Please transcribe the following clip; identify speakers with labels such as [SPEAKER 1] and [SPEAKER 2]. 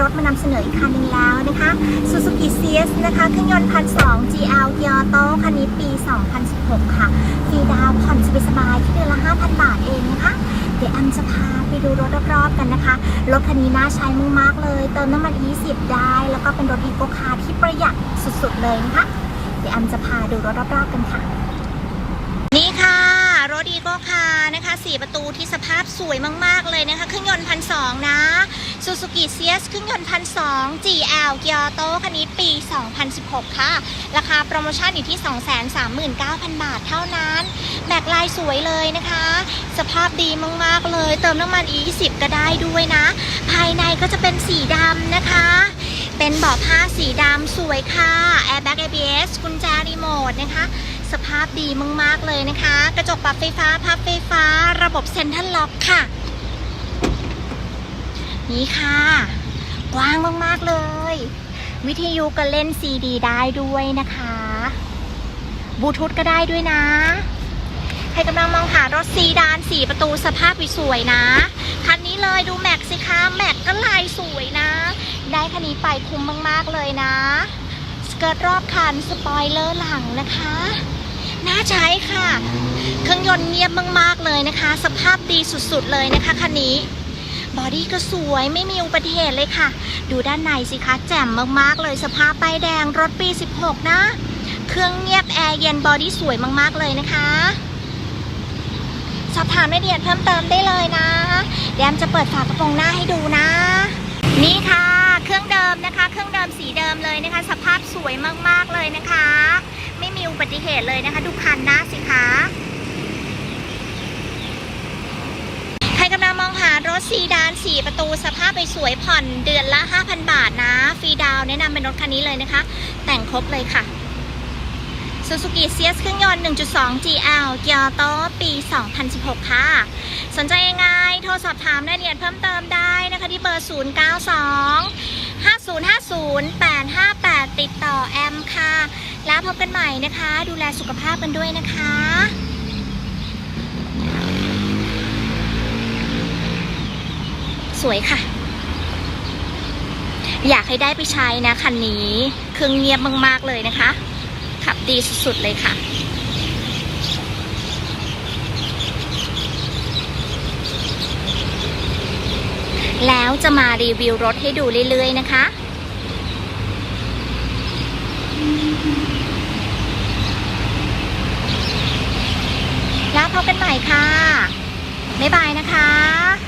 [SPEAKER 1] รถมานำเสนออีกคันหนึงแล้วนะคะ Suzuki CS นะคะเครื่องยนต์พันสอง GL เกียร์โตคันนี้ปี 2016 ค่ะฟรีดาวน์ผ่อนสบายๆที่เดือนละ 5,000 บาทเองนะคะเดี๋ยวแอมจะพาไปดูรถรอบๆกันนะคะ รถคันนี้น่าใช้มากๆเลย เติมน้ำมัน E10 ได้ แล้วก็เป็นรถอีโกคาร์ที่ประหยัดสุดๆเลยนะคะ เดี๋ยวแอมจะพาดูรถรอบๆกันค่ะ นี่ค่ะ รถอีโกคานะคะ 4 ประตูที่สภาพสวยมาก ๆ เลยนะคะ เครื่องยนต์พันสนะ Suzuki CS เครื่องยนต์พันสอง GL เกียร์โตคันนี้ปี 2016 ค่ะ ราคาโปรโมชั่นอยู่ที่ 239,000 บาทเท่านั้น แบกลายสวยเลยนะคะ สภาพดีมาก ๆ เลย เติมน้ำมัน E10 ก็ได้ด้วยนะ ภายในก็จะเป็นสีดำนะคะ เป็นเบาะผ้าสีดำสวยค่ะ Airbag ABS กุญแจรีโมทนะคะ สภาพดีมากๆเลยนะคะ กระจกปรับไฟฟ้าพับไฟฟ้า ระบบเซ็นทรัลล็อกค่ะ นี่ค่ะ กว้างมากๆเลย วิทยุก็เล่นซีดีได้ด้วยนะคะบลูทูธก็ได้ด้วยนะ ใครกำลังมองหารถซีดานสีประตูสภาพสวยๆนะ คันนี้เลยดูแม็กสิคะแม็กก็ลายสวยนะ ได้คันนี้ไปคุ้มมาก ๆ เลยนะ สเกิร์ตรอบคัน สปอยเลอร์หลังนะคะ น่าใช้ค่ะ เครื่องยนต์เงียบมากๆเลยนะคะ สภาพดีสุดๆเลยนะคะคันนี้ บอดี้ก็สวยไม่มีอุบัติเหตุเลยค่ะ ดูด้านในสิคะแจ่มมากๆเลยสภาพป้ายแดงรถปี 16 นะ เครื่องเงียบแอร์เย็นบอดี้สวยมากๆเลยนะคะสอบถามรายละเอียดเพิ่มเติมได้เลยนะเดียมจะเปิดฝากระโปรงหน้าให้ดูนะ นี่ค่ะ เครื่องเดิมนะคะ เครื่องเดิมสีเดิมเลยนะคะ สภาพสวยมากๆเลยนะคะ มีอุบัติเหตุเลยนะคะ ดูคันหน้าสิคะใครกำลังมองหารถซีดาน 4 ประตูสภาพไปสวยผ่อนเดือนละ 5,000 บาทนะ ฟรีดาวแนะนำเป็นรถคันนี้เลยนะคะ แต่งครบเลยค่ะ Suzuki CS เครื่องยนต์ 1.2 GL เกียร์โตปี 2016 ค่ะ สนใจยังไง โทรสอบถามรายละเอียดเพิ่มเติมได้นะคะที่เบอร์ 092 5050 858 ติดต่อแอมค่ะ แล้วพบกันใหม่นะคะ ดูแลสุขภาพกันด้วยนะคะสวยค่ะ อยากให้ได้ไปใช้นะคันนี้เครื่องเงียบมากๆเลยนะคะ ขับดีสุดๆเลยค่ะ แล้วจะมารีวิวรถให้ดูเรื่อยๆนะคะ แล้ว พบกันใหม่ค่ะ บ๊ายบายนะคะ